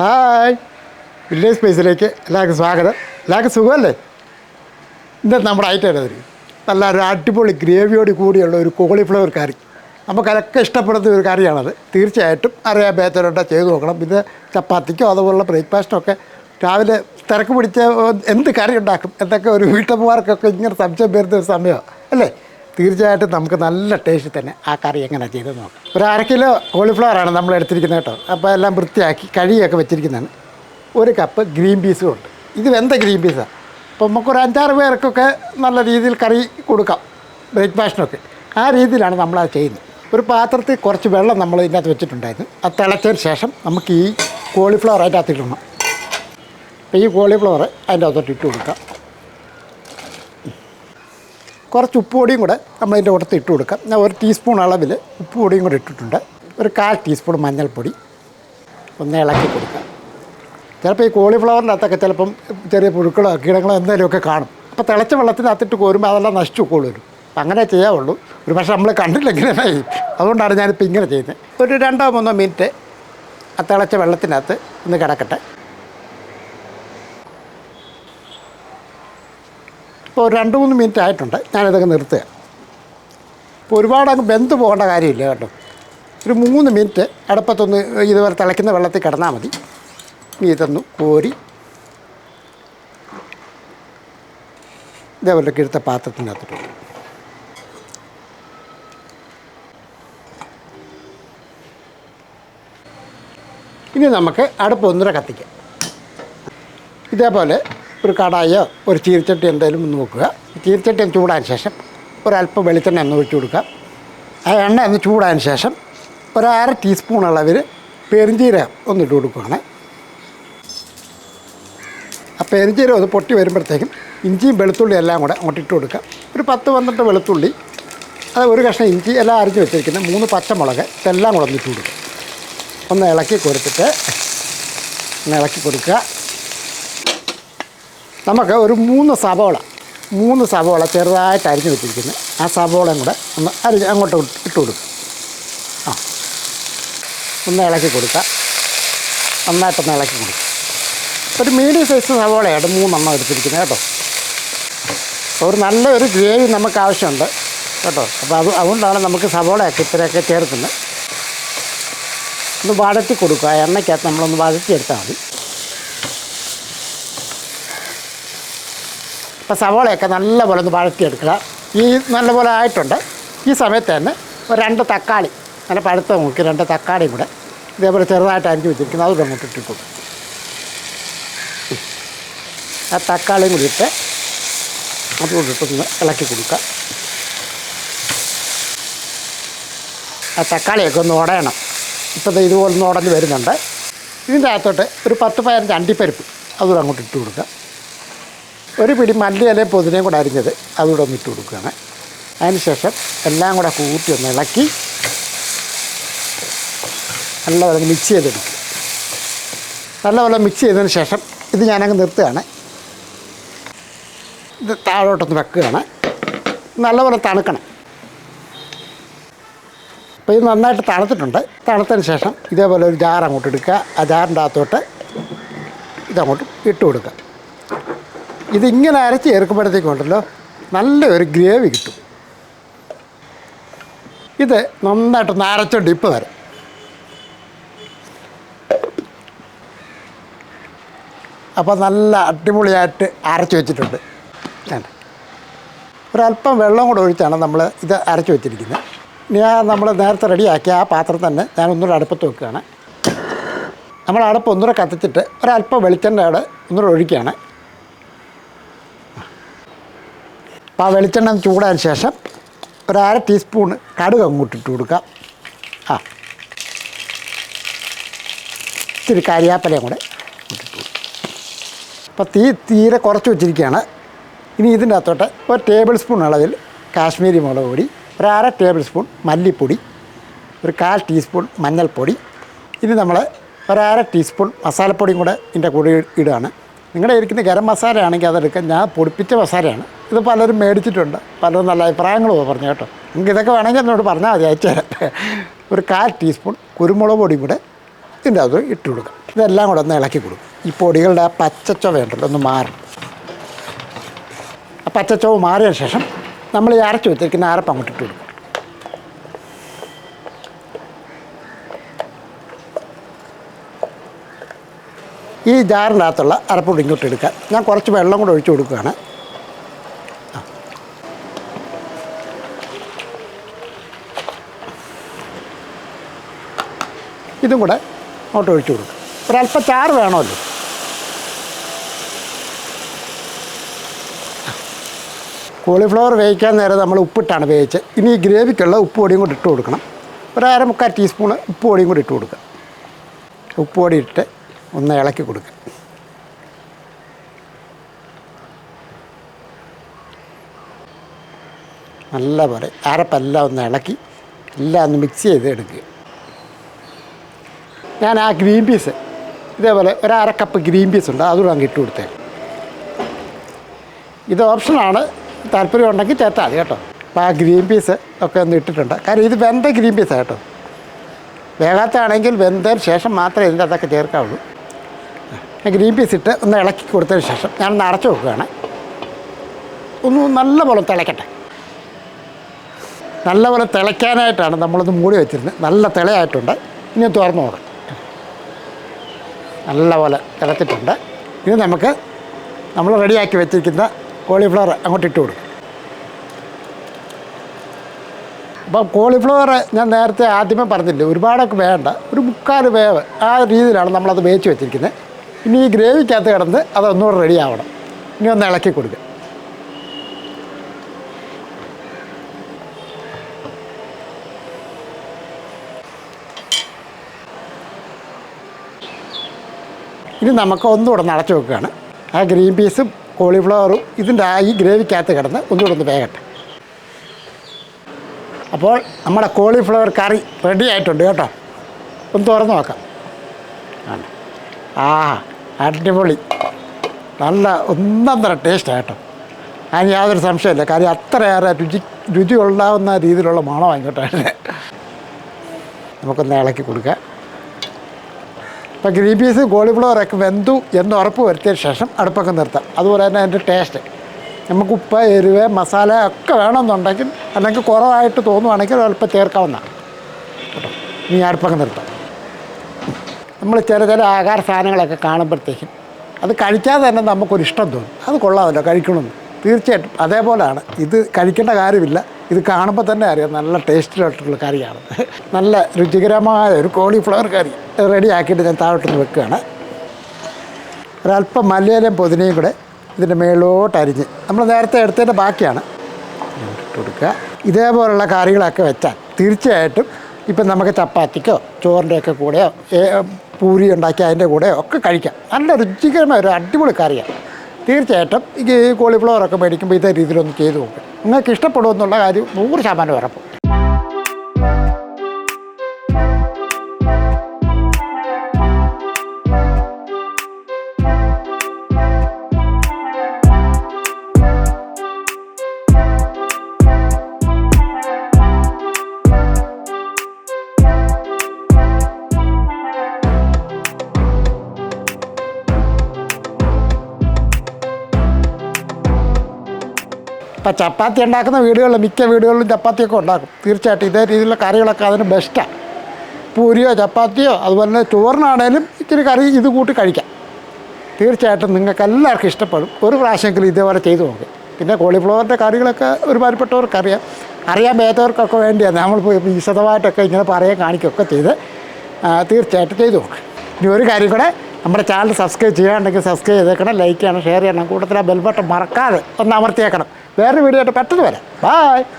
Hi. Village സ്പേസിലേക്ക് എല്ലാവർക്കും സ്വാഗതം. എല്ലാവർക്കും സുഖമല്ലേ? ഇന്നത്തെ നമ്മുടെ ഐറ്റം തരും നല്ല ഒരു അടിപൊളി ഗ്രേവിയോട് കൂടിയുള്ള ഒരു കോളിഫ്ലവർ കറി. നമുക്കതൊക്കെ ഇഷ്ടപ്പെടുന്ന ഒരു കറിയാണത്. തീർച്ചയായിട്ടും അറിയാൻ ബേത്തരോട്ട ചെയ്ത് നോക്കണം. പിന്നെ ചപ്പാത്തിക്കോ അതുപോലുള്ള ബ്രേക്ക്ഫാസ്റ്റോ ഒക്കെ രാവിലെ തിരക്ക് പിടിച്ച എന്ത് കറി ഉണ്ടാക്കും? എന്തൊക്കെ ഒരു വീട്ടമ്മമാർക്കൊക്കെ ഇങ്ങനെ സംശയം വരുന്ന ഒരു സമയമാണ്. അല്ലേ? തീർച്ചയായിട്ടും നമുക്ക് നല്ല ടേസ്റ്റ് തന്നെ ആ കറി എങ്ങനെ ചെയ്ത് നോക്കാം. ഒരു അര കിലോ കോളിഫ്ലവറാണ് നമ്മൾ എടുത്തിരിക്കുന്നത് കേട്ടോ. അപ്പോൾ എല്ലാം വൃത്തിയാക്കി കഴിയൊക്കെ വെച്ചിരിക്കുന്നതാണ്. ഒരു കപ്പ് ഗ്രീൻ പീസും ഉണ്ട്. ഇത് വെന്ത ഗ്രീൻ പീസാണ് അപ്പോൾ നമുക്കൊരു അഞ്ചാറ് പേർക്കൊക്കെ നല്ല രീതിയിൽ കറി കൊടുക്കാം. ബ്രേക്ക്ഫാസ്റ്റിനൊക്കെ ആ രീതിയിലാണ് നമ്മൾ അത് ചെയ്യുന്നത്. ഒരു പാത്രത്തിൽ കുറച്ച് വെള്ളം നമ്മൾ ഇതിനകത്ത് വെച്ചിട്ടുണ്ടായിരുന്നു. അത് തിളച്ചതിന് ശേഷം നമുക്ക് ഈ കോളിഫ്ലവർ അതിന്റെ അകത്ത് അപ്പോൾ ഈ കോളിഫ്ലവർ അതിന്റെ അകത്തോട്ട് ഇട്ട് കൊടുക്കാം. കുറച്ച് ഉപ്പുപൊടിയും കൂടെ നമ്മളതിന്റെ കൂടത്ത് ഇട്ട് കൊടുക്കാം. ഞാൻ ഒരു ടീസ്പൂൺ അളവിൽ ഉപ്പുപൊടിയും കൂടെ ഇട്ടിട്ടുണ്ട്. ഒരു കാൽ ടീസ്പൂൺ മഞ്ഞൾപ്പൊടി ഒന്ന് ഇളക്കി കൊടുക്കാം. ചിലപ്പോൾ ഈ കോളിഫ്ലവറിന്റെ അകത്തൊക്കെ ചിലപ്പം ചെറിയ പുഴുക്കളോ കീടങ്ങളോ എന്തെങ്കിലുമൊക്കെ കാണും. അപ്പോൾ തിളച്ച വെള്ളത്തിനകത്തിട്ട് കോരുമ്പോൾ അതെല്ലാം നശിച്ചു അപ്പം അങ്ങനെ ചെയ്യാവുള്ളൂ. ഒരു പക്ഷേ നമ്മൾ ചെയ്യും അതുകൊണ്ടാണ് ഞാനിപ്പോൾ ഇങ്ങനെ ചെയ്യുന്നത്. ഒരു രണ്ടോ മൂന്നോ മിനിറ്റ് ആ തിളച്ച വെള്ളത്തിനകത്ത് ഒന്ന് കിടക്കട്ടെ. ഇപ്പോൾ ഒരു രണ്ട് മൂന്ന് മിനിറ്റ് ആയിട്ടുണ്ട്. ഞാനിതൊക്കെ നിർത്തുക ഇപ്പോൾ ഒരുപാട് അങ്ങ് ബന്ധു പോകേണ്ട കാര്യമില്ല കേട്ടോ. ഒരു മൂന്ന് മിനിറ്റ് അടുപ്പത്തൊന്ന് ഇതുവരെ തിളയ്ക്കുന്ന വെള്ളത്തിൽ കിടന്നാൽ മതി. ഇനി ഇതൊന്ന് കോരി ഇതേപോലെ കിഴുത്ത പാത്രത്തിനകത്തിട്ട് ഇനി നമുക്ക് അടുപ്പ് ഒന്നര കത്തിക്കാം. ഇതേപോലെ ഒരു കടായോ ഒരു ചീരച്ചട്ടി എന്തെങ്കിലും ഒന്ന് നോക്കുക ചീരച്ചട്ടി ഒന്ന് ചൂടാൻ ശേഷം ഒരല്പം വെളിച്ചെണ്ണ ഒന്ന് ഒഴിച്ചു കൊടുക്കുക. ആ എണ്ണ ഒന്ന് ചൂടാൻ ശേഷം ഒരു ടീസ്പൂൺ അളവിൽ പെരിഞ്ചീരകം ഒന്നിട്ട് കൊടുക്കുകയാണ്. ആ പെരിഞ്ചീരകം ഒന്ന് പൊട്ടി വരുമ്പോഴത്തേക്കും ഇഞ്ചിയും വെളുത്തുള്ളിയും എല്ലാം കൂടെ അങ്ങോട്ട് ഇട്ട് കൊടുക്കുക. ഒരു പത്ത് പന്ത്രണ്ട് വെളുത്തുള്ളി അത് ഒരു കഷ്ണം ഇഞ്ചി എല്ലാം അരിഞ്ഞ് വെച്ചിരിക്കുന്നത് മൂന്ന് പച്ചമുളക് ഇതെല്ലാം കൂടെ ഒന്നിട്ട് കൊടുക്കുക. ഒന്ന് ഇളക്കി കൊടുത്തിട്ട് ഒന്ന് ഇളക്കി കൊടുക്കുക. നമുക്ക് ഒരു മൂന്ന് സവോള മൂന്ന് സവോള ചെറുതായിട്ട് അരിഞ്ഞു വെച്ചിരിക്കുന്നത് ആ സവോളയും കൂടെ ഒന്ന് അരി അങ്ങോട്ട് ഇട്ട് കൊടുക്കും. ആ ഒന്ന് ഇളക്കി കൊടുക്കുക നന്നായിട്ടൊന്ന് ഇളക്കി കൊടുക്കുക ഒരു മീഡിയം സൈസ് സവോളയാണ് മൂന്നെണ്ണം എടുത്തിരിക്കുന്നത് കേട്ടോ. ഒരു നല്ലൊരു ഗ്രേവി നമുക്ക് ആവശ്യമുണ്ട് കേട്ടോ. അപ്പോൾ അത് അതുകൊണ്ടാണ് നമുക്ക് സവോളയൊക്കെ ഇത്രയൊക്കെ ചേർക്കുന്നത്. ഒന്ന് വഴറ്റി കൊടുക്കുക. എണ്ണയ്ക്കകത്ത് നമ്മളൊന്ന് വഴറ്റിയെടുത്താൽ മതി. അപ്പോൾ സവോളയൊക്കെ നല്ലപോലെ ഒന്ന് വഴറ്റിയെടുക്കുക. ഈ നല്ലപോലെ ആയിട്ടുണ്ട്. ഈ സമയത്ത് തന്നെ ഒരു രണ്ട് തക്കാളി നല്ല പഴുത്ത മുക്കി രണ്ട് തക്കാളിയും കൂടെ ഇതേപോലെ ചെറുതായിട്ട് അരിഞ്ഞ് വെച്ചിരിക്കുന്നത് അതുകൂടെ അങ്ങോട്ട് ഇട്ടിട്ടു. ആ തക്കാളിയും കൂടി ഇട്ട് അതുകൊണ്ട് ഇട്ടൊന്ന് ഇളക്കി കൊടുക്കുക. ആ തക്കാളിയൊക്കെ ഒന്ന് ഉടയണം. ഇപ്പോൾ ദേ ഇതുപോലെ ഒന്ന് ഉടഞ്ഞ് വരുന്നുണ്ട്. ഇതിന്റെ അകത്തോട്ട് ഒരു പത്ത് പതിനഞ്ച് അണ്ടിപ്പരിപ്പ് അതുകൂടെ അങ്ങോട്ട് ഇട്ട് കൊടുക്കുക. ഒരു പിടി മല്ലിയിലയും പുതിനയും കൂടെ അരിഞ്ഞത് അതുകൂടെ ഒന്ന് ഇട്ട് കൊടുക്കുകയാണ്. അതിനുശേഷം എല്ലാം കൂടെ കൂട്ടി ഒന്ന് ഇളക്കി നല്ലപോലെ മിക്സ് ചെയ്തെടുക്കും നല്ലപോലെ മിക്സ് ചെയ്തതിന് ശേഷം ഇത് ഞാനങ്ങ് നിർത്തുകയാണ്. ഇത് താഴോട്ടൊന്ന് വെക്കുകയാണ്. നല്ലപോലെ തണുക്കണം. അപ്പോൾ ഇത് നന്നായിട്ട് തണുത്തിട്ടുണ്ട്. തണുത്തതിന് ശേഷം ഇതേപോലെ ഒരു ജാർ അങ്ങോട്ട് എടുക്കുക. ആ ജാറിന്റെ അകത്തോട്ട് ഇതങ്ങോട്ട് ഇട്ട് കൊടുക്കുക. ഇതിങ്ങനെ അരച്ച് ചേർക്കുമ്പോഴത്തേക്കുണ്ടല്ലോ നല്ലൊരു ഗ്രേവി കിട്ടും. ഇത് നന്നായിട്ടൊന്ന് അരച്ചോണ്ട് ഇപ്പം വരാം. അപ്പോൾ നല്ല അടിപൊളിയായിട്ട് അരച്ച് വെച്ചിട്ടുണ്ട്. ഒരല്പം വെള്ളം കൂടെ ഒഴിച്ചാണ് നമ്മൾ ഇത് അരച്ച് വെച്ചിരിക്കുന്നത്. ഇനി ആ നമ്മൾ നേരത്തെ റെഡിയാക്കിയ ആ പാത്രം തന്നെ ഞാൻ ഒന്നുകൂടെ അടുപ്പത്ത് വെക്കുകയാണ്. നമ്മൾ അടുപ്പ് ഒന്നുകൂടെ കത്തിച്ചിട്ട് ഒരല്പം വെളിച്ചെണ്ണ അവിടെ ഒന്നുകൂടെ ഒഴിക്കുകയാണ്. അപ്പോൾ ആ വെളിച്ചെണ്ണ ചൂടായ ശേഷം ഒരു അര ടീസ്പൂൺ കടുക് അങ്ങോട്ട് ഇട്ട് കൊടുക്കാം. ആ. ഇത്തിരി കരിയാപ്പലയും കൂടെ അപ്പോൾ തീ തീരെ കുറച്ച് വെച്ചിരിക്കുകയാണ്. ഇനി ഇതിന്റെ അകത്തോട്ട് ഒരു ടേബിൾ സ്പൂൺ അളവിൽ കാശ്മീരി മുളക് പൊടി ഒരു അര ടേബിൾ സ്പൂൺ മല്ലിപ്പൊടി ഒരു കാൽ ടീസ്പൂൺ മഞ്ഞൾപ്പൊടി. ഇനി നമ്മൾ ഒരു അര ടീസ്പൂൺ മസാലപ്പൊടിയും കൂടെ ഇതിന്റെ കൂടെ ഇടുകയാണ്. നിങ്ങളുടെ ഇരിക്കുന്ന ഗരം മസാല ആണെങ്കിൽ അതെടുക്കാം. ഞാൻ പൊടിപ്പിച്ച മസാലയാണ്. ഇത് പലരും മേടിച്ചിട്ടുണ്ട്. പലരും നല്ല അഭിപ്രായങ്ങളും പറഞ്ഞു കേട്ടോ. നിങ്ങൾക്ക് ഇതൊക്കെ വേണമെങ്കിൽ എന്നോട് പറഞ്ഞാൽ മതി അയച്ചു തരാം. ഒരു കാൽ ടീസ്പൂൺ കുരുമുളക് പൊടി കൂടെ ഇതിന്റെ അത് ഇട്ട് കൊടുക്കാം. ഇതെല്ലാം കൂടെ ഒന്ന് ഇളക്കി കൊടുക്കും. ഈ പൊടികളുടെ ആ പച്ചച്ചോ വേണ്ടല്ലോ ഒന്ന് മാറും. ആ പച്ചച്ചൊവ മാറിയ ശേഷം നമ്മൾ ഈ അരച്ച് വെച്ചിരിക്കുന്ന അരപ്പ് അങ്ങോട്ട് ഇട്ട് കൊടുക്കും. ഈ ജാറിനകത്തുള്ള അരപ്പൊടി ഇങ്ങോട്ട് എടുക്കുക ഞാൻ കുറച്ച് വെള്ളം കൂടെ ഒഴിച്ചു കൊടുക്കുകയാണ്. ഇതും കൂടെ അങ്ങോട്ട് ഒഴിച്ചു കൊടുക്കും. ഒരല്പം ചാറ് വേണമല്ലോ. കോളിഫ്ലവർ വേവിക്കാൻ നേരം നമ്മൾ ഉപ്പിട്ടാണ് വേവിച്ചത്. ഇനി ഈ ഗ്രേവിക്കുള്ള ഉപ്പ് പൊടിയും കൂടി ഇട്ട് കൊടുക്കണം. ഒരു അര മുക്കാൽ ടീസ്പൂൺ ഉപ്പ് പൊടിയും കൂടി ഇട്ട് കൊടുക്കുക. ഉപ്പ് പൊടി ഇട്ട് ഒന്ന് ഇളക്കി കൊടുക്കുക. നല്ല പോലെ അരപ്പെല്ലാം ഒന്ന് ഇളക്കി എല്ലാം ഒന്ന് മിക്സ് ചെയ്ത് എടുക്കുക. ഞാൻ ആ ഗ്രീൻ പീസ്. ഇതേപോലെ ഒരു അര കപ്പ് ഗ്രീൻ പീസ് ഉണ്ട് അതുകൂടെ അങ്ങ് ഇട്ട് കൊടുത്തേ. ഇത് ഓപ്ഷനാണ് താല്പര്യം ഉണ്ടെങ്കിൽ ചേർത്താൽ മതി കേട്ടോ. അപ്പോൾ ആ ഗ്രീൻ പീസ് ഒക്കെ ഒന്ന് ഇട്ടിട്ടുണ്ട്. കാരണം ഇത് വെന്ത ഗ്രീൻ പീസാണ് കേട്ടോ. വേകാത്താണെങ്കിൽ വെന്തതിന് ശേഷം മാത്രമേ ഇതിന്റെ അതൊക്കെ ചേർക്കാവുള്ളൂ. ഞാൻ ഗ്രീൻ പീസ് ഇട്ട് ഒന്ന് ഇളക്കി കൊടുത്തതിന് ശേഷം ഞാനൊന്ന് അടച്ചു വെക്കുകയാണ്. ഒന്ന് നല്ലപോലെ തിളയ്ക്കട്ടെ നല്ലപോലെ തിളയ്ക്കാനായിട്ടാണ് നമ്മളൊന്ന് മൂടി വെച്ചിരുന്നത്. നല്ല തിളയായിട്ടുണ്ട്. ഇനി തുറന്നു നോക്കാം. നല്ലപോലെ തിളച്ചിട്ടുണ്ട്. ഇനി നമുക്ക് നമ്മൾ റെഡിയാക്കി വെച്ചിരിക്കുന്ന കോളിഫ്ലവർ അങ്ങോട്ട് ഇട്ട് കൊടുക്കും. അപ്പം കോളിഫ്ലവർ ഞാൻ നേരത്തെ ആദ്യമേ പറഞ്ഞില്ലേ ഒരുപാടൊക്കെ വേണ്ട ഒരു മുക്കാൽ വേവ് ആ രീതിയിലാണ് നമ്മളത് വേവിച്ച് വെച്ചിരിക്കുന്നത്. ഇനി ഈ ഗ്രേവിക്കകത്ത് കിടന്ന് അതൊന്നുകൂടെ റെഡി ആവണം ഇനി ഒന്ന് ഇളക്കി കൊടുക്കുക. ഇനി നമുക്ക് ഒന്നുകൂടെ നടച്ചു വെക്കുകയാണ്. ആ ഗ്രീൻ പീസും കോളിഫ്ലവറും ഇതിന്റെ ആ ഈ ഗ്രേവിക്കകത്ത് കിടന്ന് ഒന്നുകൂടെ ഒന്ന് വേകട്ടെ. അപ്പോൾ നമ്മുടെ കോളിഫ്ലവർ കറി റെഡി ആയിട്ടുണ്ട് കേട്ടോ. ഒന്ന് തുറന്ന് നോക്കാം. ആ അടിപൊളി. നല്ല ഒന്നര ടേസ്റ്റ് കേട്ടോ. അതിന് യാതൊരു സംശയമില്ല. കറി അത്രയേറെ രുചി രുചി കൊള്ളാവുന്ന രീതിയിലുള്ള മണം ആയിക്കോട്ടെ നമുക്കൊന്ന് ഇളക്കി കൊടുക്കാം. ഇപ്പോൾ ഗ്രീൻ പീസ് കോളിഫ്ലവറൊക്കെ വെന്തു എന്ന് ഉറപ്പ് വരുത്തിയ ശേഷം അടുപ്പൊക്കെ നിർത്താം. അതുപോലെ തന്നെ അതിന്റെ ടേസ്റ്റ്. നമുക്ക് ഉപ്പ് എരിവ് മസാല ഒക്കെ വേണമെന്നുണ്ടെങ്കിൽ അല്ലെങ്കിൽ കുറവായിട്ട് തോന്നുവാണെങ്കിൽ അല്പം ചേർക്കാവുന്നതാണ്. ഇനി അടുപ്പൊക്കെ നിർത്താം. നമ്മൾ ചില ചില ആഹാര സാധനങ്ങളൊക്കെ കാണുമ്പോഴത്തേക്കും അത് കഴിക്കാതെ തന്നെ നമുക്കൊരു ഇഷ്ടം തോന്നും. അത് കൊള്ളാമല്ലോ കഴിക്കണമെന്ന്. തീർച്ചയായിട്ടും. അതേപോലെയാണ്. ഇത് കഴിക്കേണ്ട കാര്യമില്ല. ഇത് കാണുമ്പോൾ തന്നെ അറിയാം. നല്ല ടേസ്റ്റിലായിട്ടുള്ള കറിയാണ്. നല്ല രുചികരമായ ഒരു കോളിഫ്ലവർ കറി. റെഡി ആക്കിയിട്ട് ഞാൻ താഴോട്ടൊന്ന് വെക്കുകയാണ്. ഒരല്പം മലയാളം പുതിനയും കൂടെ ഇതിന്റെ മേളോട്ട് അരിഞ്ഞ് നമ്മൾ നേരത്തെ എടുത്തതിന്റെ ബാക്കിയാണ്. കൊടുക്കുക ഇതേപോലുള്ള കറികളൊക്കെ വെച്ചാൽ തീർച്ചയായിട്ടും ഇപ്പം നമുക്ക് ചപ്പാത്തിക്കോ ചോറിന്റെയൊക്കെ കൂടെയോ പൂരി ഉണ്ടാക്കി അതിന്റെ കൂടെയോ ഒക്കെ കഴിക്കാം. നല്ല രുചികരമായ ഒരു അടിപൊളി കറിയാണ്. തീർച്ചയായിട്ടും ഈ കോളിഫ്ലവറൊക്കെ മേടിക്കുമ്പോൾ ഇതേ രീതിയിലൊന്ന് ചെയ്തു നോക്കുക നിങ്ങൾക്ക് ഇഷ്ടപ്പെടുമെന്നുള്ള കാര്യം നൂറ് ശതമാനം ഉറപ്പും. ഇപ്പം ചപ്പാത്തി ഉണ്ടാക്കുന്ന വീടുകളിൽ മിക്ക വീടുകളിലും ചപ്പാത്തിയൊക്കെ ഉണ്ടാക്കും. തീർച്ചയായിട്ടും ഇതേ രീതിയിലുള്ള കറികളൊക്കെ അതിന് ബെസ്റ്റാണ് പൂരിയോ ചപ്പാത്തിയോ അതുപോലെ തന്നെ ചോറിനാണേലും ഇച്ചിരി കറി ഇത് കൂട്ടി കഴിക്കാം. തീർച്ചയായിട്ടും നിങ്ങൾക്ക് എല്ലാവർക്കും ഇഷ്ടപ്പെടും. ഒരു പ്രാവശ്യമെങ്കിലും ഇതേപോലെ ചെയ്തു നോക്കും. പിന്നെ കോളിഫ്ലവറിന്റെ കറികളൊക്കെ ഒരുമാതിരിപ്പെട്ടവർക്ക് അറിയാം അറിയാൻ മേത്തവർക്കൊക്കെ വേണ്ടിയാണ് നമ്മളിപ്പോൾ വിശദമായിട്ടൊക്കെ ഇങ്ങനെ പറയാൻ കാണിക്കുകയൊക്കെ ചെയ്ത് തീർച്ചയായിട്ടും ചെയ്തു നോക്ക്. ഇനി ഒരു കാര്യം കൂടെ നമ്മുടെ ചാനൽ സബ്സ്ക്രൈബ് ചെയ്യാണ്ടെങ്കിൽ സബ്സ്ക്രൈബ് ചെയ്തേക്കണം ലൈക്ക് ചെയ്യണം ഷെയർ ചെയ്യണം. കൂട്ടത്തിൽ ആ ബെൽബട്ടൺ മറക്കാതെ ഒന്ന് അമർത്തിയേക്കണം. വേറൊരു വീഡിയോ ആയിട്ട് പെട്ടെന്ന് വരാം. ബായ്